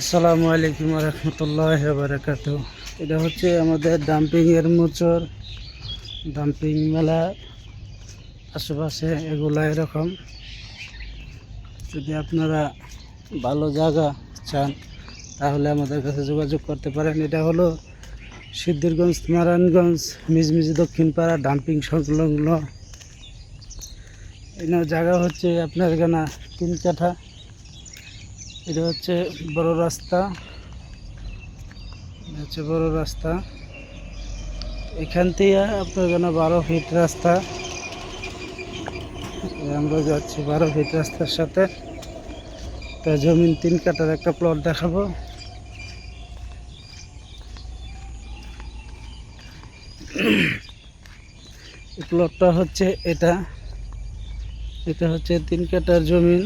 আসসালামু আলাইকুম রহমতুল্লাহ বারাকাত এটা হচ্ছে আমাদের ডাম্পিংয়ের মোচর ডাম্পিং মেলা আশেপাশে এগুলো এরকম। যদি আপনারা ভালো জায়গা চান, তাহলে আমাদের কাছে যোগাযোগ করতে পারেন। এটা হলো সিদ্ধিরগঞ্জ, নারায়ণগঞ্জ, মিজমিজি, দক্ষিণপাড়া ডাম্পিং সংলগ্ন। এখানে জায়গা হচ্ছে আপনার এখানে তিন কাঠা। এটা হচ্ছে বড় রাস্তা। হচ্ছে বড় রাস্তা। এখান থেকে আপনার এখানে বারো ফিট রাস্তা। আমরা যাচ্ছি বারো ফিট রাস্তার সাথে। তা জমিন তিন কাটার একটা প্লট দেখাবো। প্লটটা হচ্ছে এটা। এটা হচ্ছে তিন কাটার জমিন।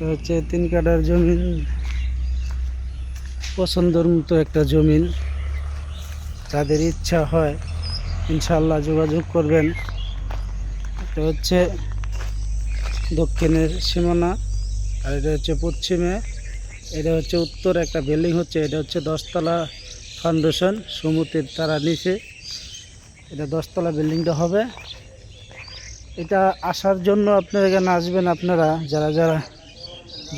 হচ্ছে তিন কাটার জমিন। পছন্দের মতো একটা জমিন। যাদের ইচ্ছা হয় ইনশাল্লাহ যোগাযোগ করবেন। এটা হচ্ছে দক্ষিণের সীমানা, আর এটা হচ্ছে পশ্চিমে। এটা হচ্ছে উত্তর একটা বিল্ডিং হচ্ছে, এটা হচ্ছে দশতলা ফাউন্ডেশন সমুদ্রের তারা নিচে। এটা দশতলা বিল্ডিংটা হবে। এটা আসার জন্য আপনারা এখানে আসবেন আপনারা, যারা যারা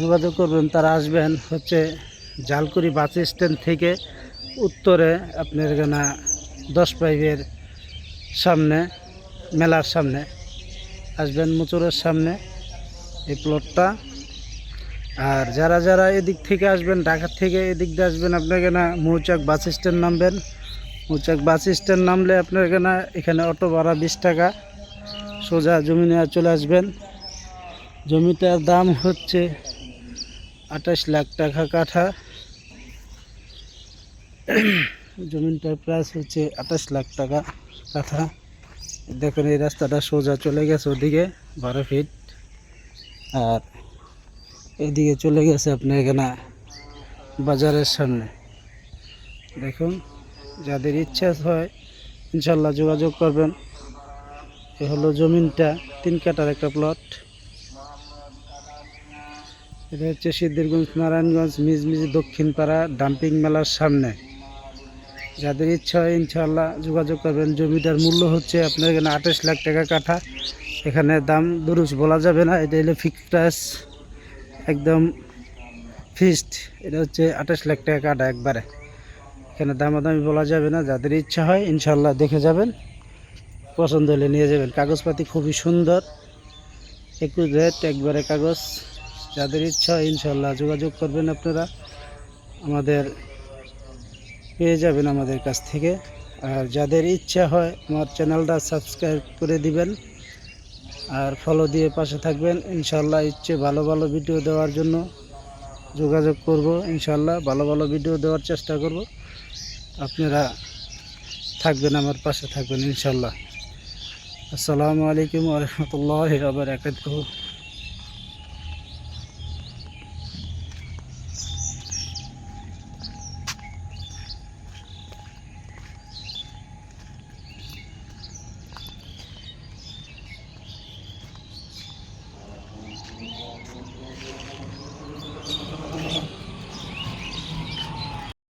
যোগাযোগ করবেন, তারা আসবেন হচ্ছে জালকুড়ি বাস স্ট্যান্ড থেকে উত্তরে আপনার এখানে দশ পাইপের সামনে, মেলার সামনে। আসবেন মুচুরের সামনে এই প্লটটা আর যারা যারা এদিক থেকে আসবেন, ঢাকার থেকে এদিক দিয়ে আসবেন, আপনার এখানে মৌচাক বাস স্ট্যান্ড নামবেন। মৌচাক বাস স্ট্যান্ড নামলে আপনার এখানে এখানে অটো ভাড়া বিশ টাকা। সোজা জমি নেওয়া চলে আসবেন। জমিটার দাম হচ্ছে আঠাশ লাখ টাকা কাঠা। জমিনটার প্রাইস হচ্ছে আঠাশ লাখ টাকা কাঠা। দেখুন, এই রাস্তাটা সোজা চলে গেছে ওদিকে, বারো ফিট আর এদিকে চলে গেছে আপনার এখানে বাজারের সামনে। দেখুন, যাদের ইচ্ছা হয় ইনশাল্লাহ যোগাযোগ করবেন। এ হলো জমিনটা, তিন কাটার একটা প্লট এটা হচ্ছে সিদ্ধিরগঞ্জ, নারায়ণগঞ্জ, মিজমিজি, দক্ষিণপাড়া ডাম্পিং মেলার সামনে। যাদের ইচ্ছা হয় ইনশাল্লাহ যোগাযোগ করবেন। জমিটার মূল্য হচ্ছে আপনার এখানে আঠাশ লাখ টাকা কাঠা। এখানে দাম দুরুস বলা যাবে না, এটা হলো ফিক্সড প্রাইস একদম ফিক্সড এটা হচ্ছে আঠাশ লাখ টাকা কাঠা একবারে। এখানে দামাদামি বলা যাবে না, যাদের ইচ্ছা হয় ইনশাল্লাহ দেখে যাবেন, পছন্দ হলে নিয়ে যাবেন। কাগজপাতি খুবই সুন্দর একুশ রেট একবারে কাগজ। যাদের ইচ্ছা ইনশাল্লাহ যোগাযোগ করবেন আপনারা, আমাদের পেয়ে যাবেন আমাদের কাছ থেকে। আর যাদের ইচ্ছা হয় আমার চ্যানেলটা সাবস্ক্রাইব করে দিবেন আর ফলো দিয়ে পাশে থাকবেন। ইনশাল্লাহ ইচ্ছে ভালো ভালো ভিডিও দেওয়ার জন্য যোগাযোগ করব। ইনশাল্লাহ ভালো ভালো ভিডিও দেওয়ার চেষ্টা করব। আপনারা থাকবেন আমার পাশে থাকবেন ইনশাল্লাহ আসসালামু আলাইকুম রহমতুল্লাহ বারকাতুহ।